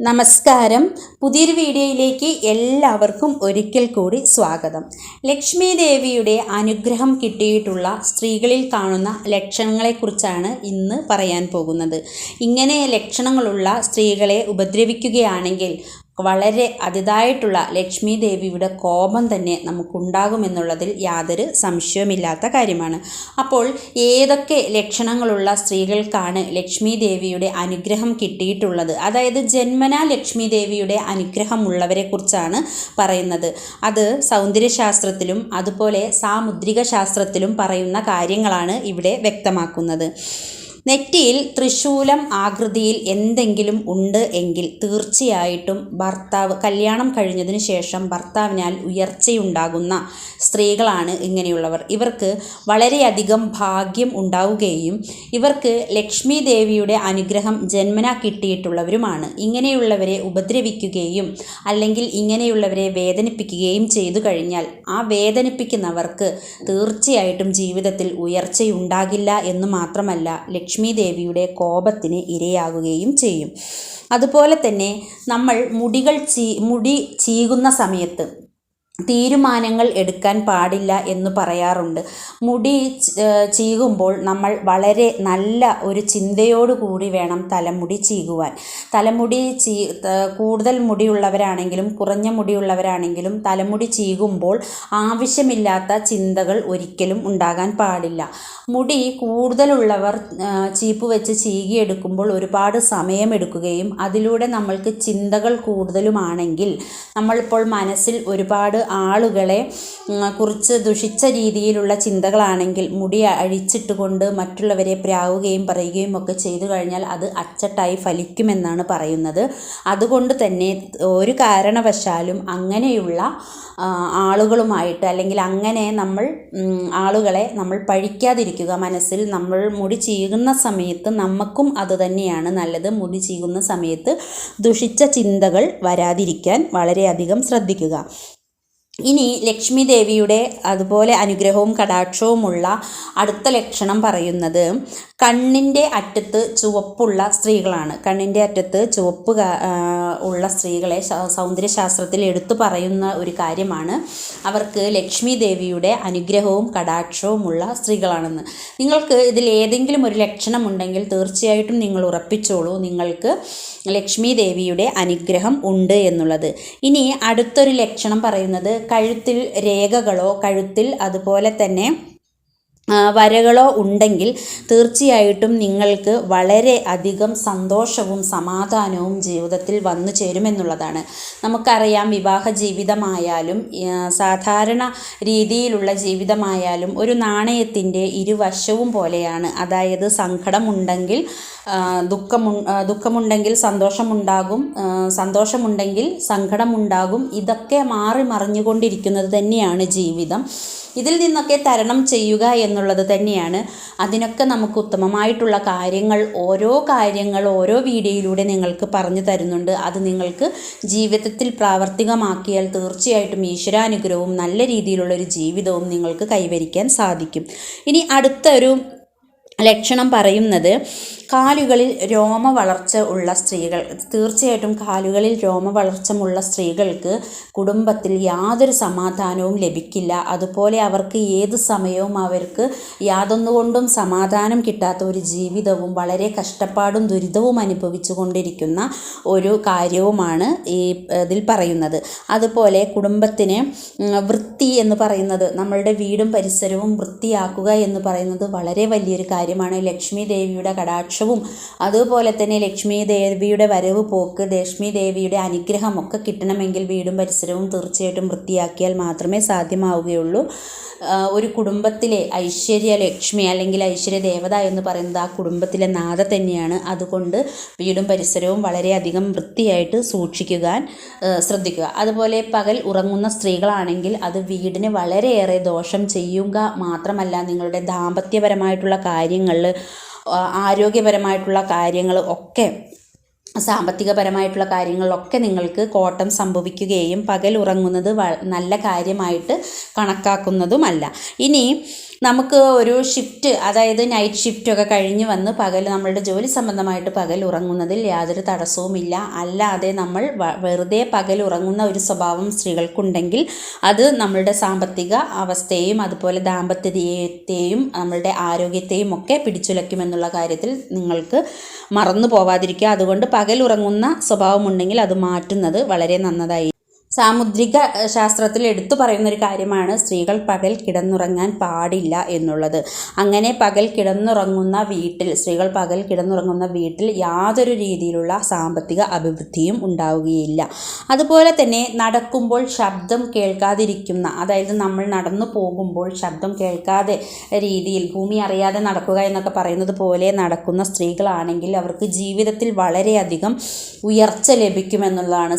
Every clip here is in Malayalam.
നമസ്കാരം. പുതിയൊരു വീഡിയോയിലേക്ക് എല്ലാവർക്കും ഒരിക്കൽ കൂടി സ്വാഗതം. ലക്ഷ്മി ദേവിയുടെ അനുഗ്രഹം കിട്ടിയിട്ടുള്ള സ്ത്രീകളിൽ കാണുന്ന ലക്ഷണങ്ങളെക്കുറിച്ചാണ് ഇന്ന് പറയാൻ പോകുന്നത്. ഇങ്ങനെ ലക്ഷണങ്ങളുള്ള സ്ത്രീകളെ ഉപദ്രവിക്കുകയാണെങ്കിൽ വളരെ അതിതായിട്ടുള്ള ലക്ഷ്മി ദേവിയുടെ കോപം തന്നെ നമുക്കുണ്ടാകുമെന്നുള്ളതിൽ യാതൊരു സംശയവുമില്ലാത്ത കാര്യമാണ്. അപ്പോൾ ഏതൊക്കെ ലക്ഷണങ്ങളുള്ള സ്ത്രീകൾക്കാണ് ലക്ഷ്മി ദേവിയുടെ അനുഗ്രഹം കിട്ടിയിട്ടുള്ളത്? അതായത് ജന്മനാ ലക്ഷ്മി ദേവിയുടെ അനുഗ്രഹമുള്ളവരെ കുറിച്ചാണ് പറയുന്നത്. അത് സൗന്ദര്യശാസ്ത്രത്തിലും അതുപോലെ സാമുദ്രിക ശാസ്ത്രത്തിലും പറയുന്ന കാര്യങ്ങളാണ് ഇവിടെ വ്യക്തമാക്കുന്നത്. നെറ്റിയിൽ തൃശൂലം ആകൃതിയിൽ എന്തെങ്കിലും ഉണ്ട് എങ്കിൽ തീർച്ചയായിട്ടും ഭർത്താവ് കല്യാണം കഴിഞ്ഞതിന് ശേഷം ഭർത്താവിനാൽ ഉയർച്ചയുണ്ടാകുന്ന സ്ത്രീകളാണ് ഇങ്ങനെയുള്ളവർ. ഇവർക്ക് വളരെയധികം ഭാഗ്യം ഉണ്ടാവുകയും ഇവർക്ക് ലക്ഷ്മി ദേവിയുടെ അനുഗ്രഹം ജന്മന കിട്ടിയിട്ടുള്ളവരുമാണ്. ഇങ്ങനെയുള്ളവരെ ഉപദ്രവിക്കുകയും അല്ലെങ്കിൽ ഇങ്ങനെയുള്ളവരെ വേദനിപ്പിക്കുകയും ചെയ്തു കഴിഞ്ഞാൽ ആ വേദനിപ്പിക്കുന്നവർക്ക് തീർച്ചയായിട്ടും ജീവിതത്തിൽ ഉയർച്ചയുണ്ടാകില്ല എന്ന് മാത്രമല്ല ലക്ഷ്മി ദേവിയുടെ കോപത്തിന് ഇരയാകുകയും ചെയ്യും. അതുപോലെ തന്നെ നമ്മൾ മുടികൾ ചീ മുടി ചീകുന്ന സമയത്ത് തീരുമാനങ്ങൾ എടുക്കാൻ പാടില്ല എന്ന് പറയാറുണ്ട്. മുടി ചീകുമ്പോൾ നമ്മൾ വളരെ നല്ല ഒരു ചിന്തയോടുകൂടി വേണം തലമുടി ചീകുവാൻ. തലമുടി ചീ കൂടുതൽ മുടിയുള്ളവരാണെങ്കിലും കുറഞ്ഞ മുടിയുള്ളവരാണെങ്കിലും തലമുടി ചീകുമ്പോൾ ആവശ്യമില്ലാത്ത ചിന്തകൾ ഒരിക്കലും ഉണ്ടാകാൻ പാടില്ല. മുടി കൂടുതലുള്ളവർ ചീപ്പ് വെച്ച് ചീകിയെടുക്കുമ്പോൾ ഒരുപാട് സമയമെടുക്കുകയും അതിലൂടെ നമ്മൾക്ക് ചിന്തകൾ കൂടുതലുമാണെങ്കിൽ നമ്മളിപ്പോൾ മനസ്സിൽ ഒരുപാട് ആളുകളെ കുറിച്ച് ദുഷിച്ച രീതിയിലുള്ള ചിന്തകളാണെങ്കിൽ മുടി അഴിച്ചിട്ട് കൊണ്ട് മറ്റുള്ളവരെ പ്രാവുകയും പറയുകയും ഒക്കെ ചെയ്തു കഴിഞ്ഞാൽ അത് അച്ചട്ടായി ഫലിക്കുമെന്നാണ് പറയുന്നത്. അതുകൊണ്ട് തന്നെ ഒരു കാരണവശാലും അങ്ങനെയുള്ള ആളുകളുമായിട്ട് അല്ലെങ്കിൽ അങ്ങനെ നമ്മൾ ആളുകളെ നമ്മൾ പഴിക്കാതിരിക്കുക. മനസ്സിൽ നമ്മൾ മുടി ചീകുന്ന സമയത്ത് നമുക്കും അത് തന്നെയാണ് നല്ലത്. മുടി ചീകുന്ന സമയത്ത് ദുഷിച്ച ചിന്തകൾ വരാതിരിക്കാൻ വളരെയധികം ശ്രദ്ധിക്കുക. ഇനി ലക്ഷ്മി ദേവിയുടെ അതുപോലെ അനുഗ്രഹവും കടാക്ഷവുമുള്ള അടുത്ത ലക്ഷണം പറയുന്നത് കണ്ണിന്റെ അറ്റത്ത് ചുവപ്പുള്ള സ്ത്രീകളാണ്. കണ്ണിന്റെ അറ്റത്ത് ചുവപ്പ് ഉള്ള സ്ത്രീകളെ സൗന്ദര്യശാസ്ത്രത്തിൽ എടുത്തു പറയുന്ന ഒരു കാര്യമാണ്. അവർക്ക് ലക്ഷ്മി ദേവിയുടെ അനുഗ്രഹവും കടാക്ഷവുമുള്ള സ്ത്രീകളാണെന്ന്. നിങ്ങൾക്ക് ഇതിൽ ഏതെങ്കിലും ഒരു ലക്ഷണം ഉണ്ടെങ്കിൽ തീർച്ചയായിട്ടും നിങ്ങൾ ഉറപ്പിച്ചോളൂ. നിങ്ങൾക്ക് ലക്ഷ്മി ദേവിയുടെ അനുഗ്രഹം ഉണ്ട് എന്നുള്ളത്. ഇനി അടുത്തൊരു ലക്ഷണം പറയുന്നത് കഴുത്തിൽ രേഖകളോ കഴുത്തിൽ അതുപോലെ തന്നെ വരകളോ ഉണ്ടെങ്കിൽ തീർച്ചയായിട്ടും നിങ്ങൾക്ക് വളരെ അധികം സന്തോഷവും സമാധാനവും ജീവിതത്തിൽ വന്നു ചേരുമെന്നുള്ളതാണ്. നമുക്കറിയാം വിവാഹ ജീവിതമായാലും സാധാരണ രീതിയിലുള്ള ജീവിതമായാലും ഒരു നാണയത്തിന്റെ ഇരുവശവും പോലെയാണ്. അതായത് സങ്കടമുണ്ടെങ്കിൽ ദുഃഖമു ദുഃഖമുണ്ടെങ്കിൽ സന്തോഷമുണ്ടാകും സന്തോഷമുണ്ടെങ്കിൽ സങ്കടമുണ്ടാകും. ഇതൊക്കെ മാറി മറിഞ്ഞുകൊണ്ടിരിക്കുന്നത് തന്നെയാണ് ജീവിതം. ഇതിൽ നിന്നൊക്കെ തരണം ചെയ്യുക എന്നുള്ളത് തന്നെയാണ്. അതിനൊക്കെ നമുക്ക് ഉത്തമമായിട്ടുള്ള കാര്യങ്ങൾ ഓരോ കാര്യങ്ങൾ ഓരോ വീഡിയോയിലൂടെ നിങ്ങൾക്ക് പറഞ്ഞു തരുന്നുണ്ട്. അത് നിങ്ങൾക്ക് ജീവിതത്തിൽ പ്രാവർത്തികമാക്കിയാൽ തീർച്ചയായിട്ടും ഈശ്വരാനുഗ്രഹവും നല്ല രീതിയിലുള്ളൊരു ജീവിതവും നിങ്ങൾക്ക് കൈവരിക്കാൻ സാധിക്കും. ഇനി അടുത്തൊരു ലക്ഷണം പറയുന്നത് കാലുകളിൽ രോമ വളർച്ച ഉള്ള സ്ത്രീകൾ തീർച്ചയായിട്ടും കാലുകളിൽ രോമ വളർച്ചമുള്ള സ്ത്രീകൾക്ക് കുടുംബത്തിൽ യാതൊരു സമാധാനവും ലഭിക്കില്ല. അതുപോലെ അവർക്ക് ഏത് സമയവും അവർക്ക് യാതൊന്നുകൊണ്ടും സമാധാനം കിട്ടാത്ത ഒരു ജീവിതവും വളരെ കഷ്ടപ്പാടും ദുരിതവും അനുഭവിച്ചു കൊണ്ടിരിക്കുന്ന ഒരു കാര്യവുമാണ് ഈ ഇതിൽ പറയുന്നത്. അതുപോലെ കുടുംബത്തിന് വൃത്തി എന്ന് പറയുന്നത് നമ്മളുടെ വീടും പരിസരവും വൃത്തിയാക്കുക എന്ന് പറയുന്നത് വളരെ വലിയൊരു കാര്യമാണ്. ലക്ഷ്മി ദേവിയുടെ കടാക്ഷ വർഷവും അതുപോലെ തന്നെ ലക്ഷ്മി ദേവിയുടെ വരവ് പോക്ക് ലക്ഷ്മി ദേവിയുടെ അനുഗ്രഹം ഒക്കെ കിട്ടണമെങ്കിൽ വീടും പരിസരവും തീർച്ചയായിട്ടും വൃത്തിയാക്കിയാൽ മാത്രമേ സാധ്യമാവുകയുള്ളൂ. ഒരു കുടുംബത്തിലെ ഐശ്വര്യ ലക്ഷ്മി അല്ലെങ്കിൽ ഐശ്വര്യ ദേവത എന്ന് പറയുന്നത് ആ കുടുംബത്തിലെ നാഥ തന്നെയാണ്. അതുകൊണ്ട് വീടും പരിസരവും വളരെയധികം വൃത്തിയായിട്ട് സൂക്ഷിക്കുവാൻ ശ്രദ്ധിക്കുക. അതുപോലെ പകൽ ഉറങ്ങുന്ന സ്ത്രീകളാണെങ്കിൽ അത് വീടിന് വളരെയേറെ ദോഷം ചെയ്യുക മാത്രമല്ല നിങ്ങളുടെ ദാമ്പത്യപരമായിട്ടുള്ള കാര്യങ്ങളിൽ ആരോഗ്യപരമായിട്ടുള്ള കാര്യങ്ങൾ ഒക്കെ സാമ്പത്തികപരമായിട്ടുള്ള കാര്യങ്ങളിലൊക്കെ നിങ്ങൾക്ക് കോട്ടം സംഭവിക്കുകയും പകൽ ഉറങ്ങുന്നത് നല്ല കാര്യമായിട്ട് കണക്കാക്കുന്നതുമല്ല. ഇനി നമുക്ക് ഒരു ഷിഫ്റ്റ് അതായത് നൈറ്റ് ഷിഫ്റ്റ് ഒക്കെ കഴിഞ്ഞ് വന്ന് പകൽ നമ്മളുടെ ജോലി സംബന്ധമായിട്ട് പകൽ ഉറങ്ങുന്നതിൽ യാതൊരു തടസ്സവുമില്ല അല്ലാതെ നമ്മൾ വെറുതെ പകൽ ഉറങ്ങുന്ന ഒരു സ്വഭാവം സ്ത്രീകൾക്കുണ്ടെങ്കിൽ അത് നമ്മളുടെ സാമ്പത്തിക അവസ്ഥയെയും അതുപോലെ ദാമ്പത്യത്തെയും നമ്മളുടെ ആരോഗ്യത്തെയും ഒക്കെ പിടിച്ചുലയ്ക്കുമെന്നുള്ള കാര്യത്തിൽ നിങ്ങൾക്ക് മറന്നു പോവാതിരിക്കുക. അതുകൊണ്ട് പകൽ ഉറങ്ങുന്ന സ്വഭാവമുണ്ടെങ്കിൽ അത് മാറ്റുന്നത് വളരെ നന്നതായി സാമുദ്രിക ശാസ്ത്രത്തിൽ എടുത്തു പറയുന്ന ഒരു കാര്യമാണ് സ്ത്രീകൾ പകൽ കിടന്നുറങ്ങാൻ പാടില്ല എന്നുള്ളത്. അങ്ങനെ പകൽ കിടന്നുറങ്ങുന്ന വീട്ടിൽ സ്ത്രീകൾ പകൽ കിടന്നുറങ്ങുന്ന വീട്ടിൽ യാതൊരു രീതിയിലുള്ള സാമ്പത്തിക അഭിവൃദ്ധിയും ഉണ്ടാവുകയില്ല. അതുപോലെ തന്നെ നടക്കുമ്പോൾ ശബ്ദം കേൾക്കാതിരിക്കുന്ന അതായത് നമ്മൾ നടന്നു പോകുമ്പോൾ ശബ്ദം കേൾക്കാതെ രീതിയിൽ ഭൂമി അറിയാതെ നടക്കുക എന്നൊക്കെ പറയുന്നത് പോലെ നടക്കുന്ന സ്ത്രീകളാണെങ്കിൽ അവർക്ക് ജീവിതത്തിൽ വളരെയധികം ഉയർച്ച ലഭിക്കുമെന്നുള്ളതാണ്.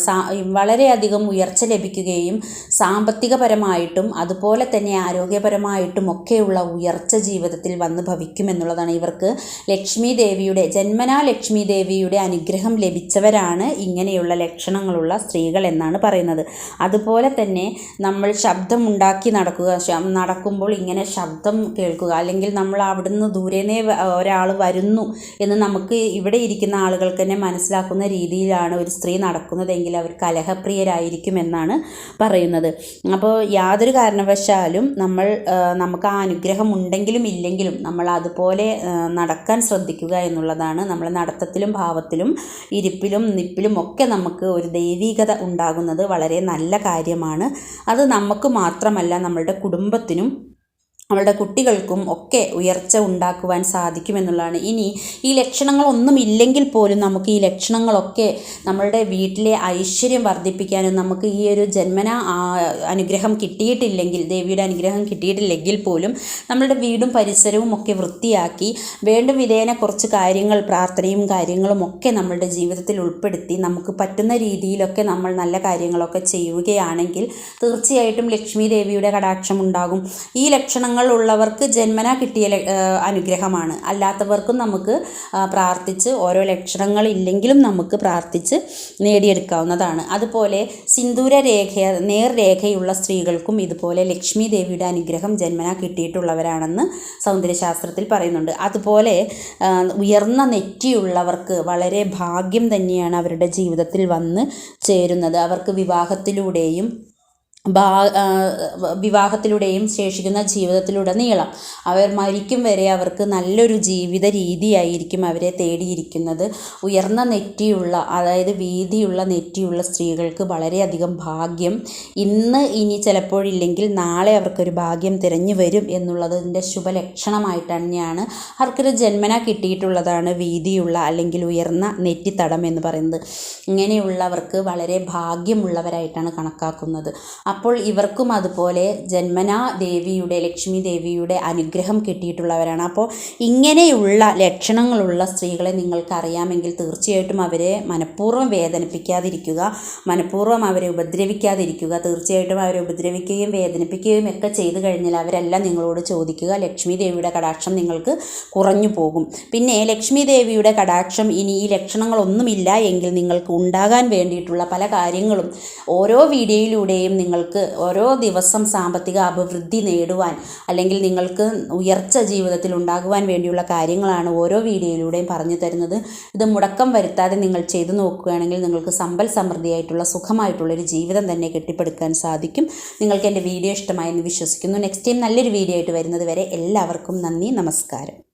വളരെയധികം ഉയർച്ച ലഭിക്കുകയും സാമ്പത്തികപരമായിട്ടും അതുപോലെ തന്നെ ആരോഗ്യപരമായിട്ടും ഒക്കെയുള്ള ഉയർച്ച ജീവിതത്തിൽ വന്ന് ഭവിക്കുമെന്നുള്ളതാണ്. ഇവർക്ക് ലക്ഷ്മി ദേവിയുടെ ജന്മനാ ലക്ഷ്മി ദേവിയുടെ അനുഗ്രഹം ലഭിച്ചവരാണ് ഇങ്ങനെയുള്ള ലക്ഷണങ്ങളുള്ള സ്ത്രീകൾ എന്നാണ് പറയുന്നത്. അതുപോലെ തന്നെ നമ്മൾ ശബ്ദമുണ്ടാക്കി നടക്കുക നടക്കുമ്പോൾ ഇങ്ങനെ ശബ്ദം കേൾക്കുക അല്ലെങ്കിൽ നമ്മൾ അവിടുന്ന് ദൂരേനെ ഒരാൾ വരുന്നു എന്ന് നമുക്ക് ഇവിടെ ഇരിക്കുന്ന ആളുകൾക്ക് തന്നെ മനസ്സിലാക്കുന്ന രീതിയിലാണ് ഒരു സ്ത്രീ നടക്കുന്നതെങ്കിൽ അവർ കലഹപ്രിയരായിരിക്കും എന്നാണ് പറയുന്നത്. അപ്പോൾ യാതൊരു കാരണവശാലും നമ്മൾ നമുക്ക് ആ അനുഗ്രഹം ഉണ്ടെങ്കിലും ഇല്ലെങ്കിലും നമ്മൾ അതുപോലെ നടക്കാൻ ശ്രദ്ധിക്കുക എന്നുള്ളതാണ് നമ്മൾ നടത്തത്തിലും ഭാവത്തിലും ഇരിപ്പിലും നിപ്പിലും ഒക്കെ നമുക്ക് ഒരു ദൈവീകത ഉണ്ടാകുന്നത് വളരെ നല്ല കാര്യമാണ്. അത് നമുക്ക് മാത്രമല്ല നമ്മളുടെ കുടുംബത്തിനും അവളുടെ കുട്ടികൾക്കും ഒക്കെ ഉയർച്ച ഉണ്ടാക്കുവാൻ സാധിക്കുമെന്നുള്ളതാണ്. ഇനി ഈ ലക്ഷണങ്ങളൊന്നും ഇല്ലെങ്കിൽ പോലും നമുക്ക് ഈ ലക്ഷണങ്ങളൊക്കെ നമ്മളുടെ വീട്ടിലെ ഐശ്വര്യം വർദ്ധിപ്പിക്കാനും നമുക്ക് ഈ ഒരു ജന്മന അനുഗ്രഹം കിട്ടിയിട്ടില്ലെങ്കിൽ ദേവിയുടെ അനുഗ്രഹം കിട്ടിയിട്ടില്ലെങ്കിൽ പോലും നമ്മളുടെ വീടും പരിസരവും ഒക്കെ വൃത്തിയാക്കി വേണ്ട വിധേന കുറച്ച് കാര്യങ്ങൾ പ്രാർത്ഥനയും കാര്യങ്ങളും ഒക്കെ നമ്മളുടെ ജീവിതത്തിൽ ഉൾപ്പെടുത്തി നമുക്ക് പറ്റുന്ന രീതിയിലൊക്കെ നമ്മൾ നല്ല കാര്യങ്ങളൊക്കെ ചെയ്യുകയാണെങ്കിൽ തീർച്ചയായിട്ടും ലക്ഷ്മി ദേവിയുടെ കടാക്ഷം ഉണ്ടാകും. ഈ ലക്ഷണങ്ങൾ ഉള്ളവർക്ക് ജന്മന കിട്ടിയ അനുഗ്രഹമാണ്. അല്ലാത്തവർക്കും നമുക്ക് പ്രാർത്ഥിച്ച് ഓരോ ലക്ഷണങ്ങൾ ഇല്ലെങ്കിലും നമുക്ക് പ്രാർത്ഥിച്ച് നേടിയെടുക്കാവുന്നതാണ്. അതുപോലെ സിന്ദൂര രേഖ നേർരേഖയുള്ള സ്ത്രീകൾക്കും ഇതുപോലെ ലക്ഷ്മി ദേവിയുടെ അനുഗ്രഹം ജന്മന കിട്ടിയിട്ടുള്ളവരാണെന്ന് സൗന്ദര്യശാസ്ത്രത്തിൽ പറയുന്നുണ്ട്. അതുപോലെ ഉയർന്ന നെറ്റിയുള്ളവർക്ക് വളരെ ഭാഗ്യം തന്നെയാണ് അവരുടെ ജീവിതത്തിൽ വന്ന് ചേരുന്നത്. അവർക്ക് വിവാഹത്തിലൂടെയും വിവാഹത്തിലൂടെയും ശേഷിക്കുന്ന ജീവിതത്തിലുടനീളം അവർ മരിക്കും വരെ അവർക്ക് നല്ലൊരു ജീവിത രീതിയായിരിക്കും അവരെ തേടിയിരിക്കുന്നത്. ഉയർന്ന നെറ്റിയുള്ള അതായത് വീതിയുള്ള നെറ്റിയുള്ള സ്ത്രീകൾക്ക് വളരെയധികം ഭാഗ്യം. ഇന്ന് ഇനി ചിലപ്പോഴില്ലെങ്കിൽ നാളെ അവർക്കൊരു ഭാഗ്യം തിരഞ്ഞു വരും എന്നുള്ളതിന്റെ ശുഭലക്ഷണമായിട്ട് തന്നെയാണ് അവർക്കൊരു ജന്മന കിട്ടിയിട്ടുള്ളതാണ് വീതിയുള്ള അല്ലെങ്കിൽ ഉയർന്ന നെറ്റിത്തടം എന്ന് പറയുന്നത്. ഇങ്ങനെയുള്ളവർക്ക് വളരെ ഭാഗ്യമുള്ളവരായിട്ടാണ് കണക്കാക്കുന്നത്. അപ്പോൾ ഇവർക്കും അതുപോലെ ജന്മനാ ദേവിയുടെ ലക്ഷ്മി ദേവിയുടെ അനുഗ്രഹം കിട്ടിയിട്ടുള്ളവരാണ്. അപ്പോൾ ഇങ്ങനെയുള്ള ലക്ഷണങ്ങളുള്ള സ്ത്രീകളെ നിങ്ങൾക്ക് അറിയാമെങ്കിൽ തീർച്ചയായിട്ടും അവരെ മനഃപൂർവം വേദനിപ്പിക്കാതിരിക്കുക മനഃപൂർവം അവരെ ഉപദ്രവിക്കാതിരിക്കുക തീർച്ചയായിട്ടും അവരെ ഉപദ്രവിക്കുകയും വേദനിപ്പിക്കുകയും ഒക്കെ ചെയ്തു കഴിഞ്ഞാൽ അവരെല്ലാം നിങ്ങളോട് ചോദിക്കുക ലക്ഷ്മി ദേവിയുടെ കടാക്ഷം നിങ്ങൾക്ക് കുറഞ്ഞു പോകും. പിന്നെ ലക്ഷ്മി ദേവിയുടെ കടാക്ഷം ഇനി ഈ ലക്ഷണങ്ങളൊന്നുമില്ല എങ്കിൽ നിങ്ങൾക്ക് ഉണ്ടാകാൻ വേണ്ടിയിട്ടുള്ള പല കാര്യങ്ങളും ഓരോ വീഡിയോയിലൂടെയും നിങ്ങൾക്ക് ഓരോ ദിവസം സാമ്പത്തിക അഭിവൃദ്ധി നേടുവാൻ അല്ലെങ്കിൽ നിങ്ങൾക്ക് ഉയർച്ച ജീവിതത്തിൽ ഉണ്ടാകുവാൻ വേണ്ടിയുള്ള കാര്യങ്ങളാണ് ഓരോ വീഡിയോയിലൂടെയും പറഞ്ഞു തരുന്നത്. ഇത് മുടക്കം വരുത്താതെ നിങ്ങൾ ചെയ്തു നോക്കുകയാണെങ്കിൽ നിങ്ങൾക്ക് സമ്പൽ സമൃദ്ധിയായിട്ടുള്ള സുഖമായിട്ടുള്ളൊരു ജീവിതം തന്നെ കെട്ടിപ്പടുക്കാൻ സാധിക്കും. നിങ്ങൾക്ക് എന്റെ വീഡിയോ ഇഷ്ടമായെന്ന് വിശ്വസിക്കുന്നു. നെക്സ്റ്റ് ടൈം നല്ലൊരു വീഡിയോ ആയിട്ട് വരുന്നത് വരെ എല്ലാവർക്കും നന്ദി നമസ്കാരം.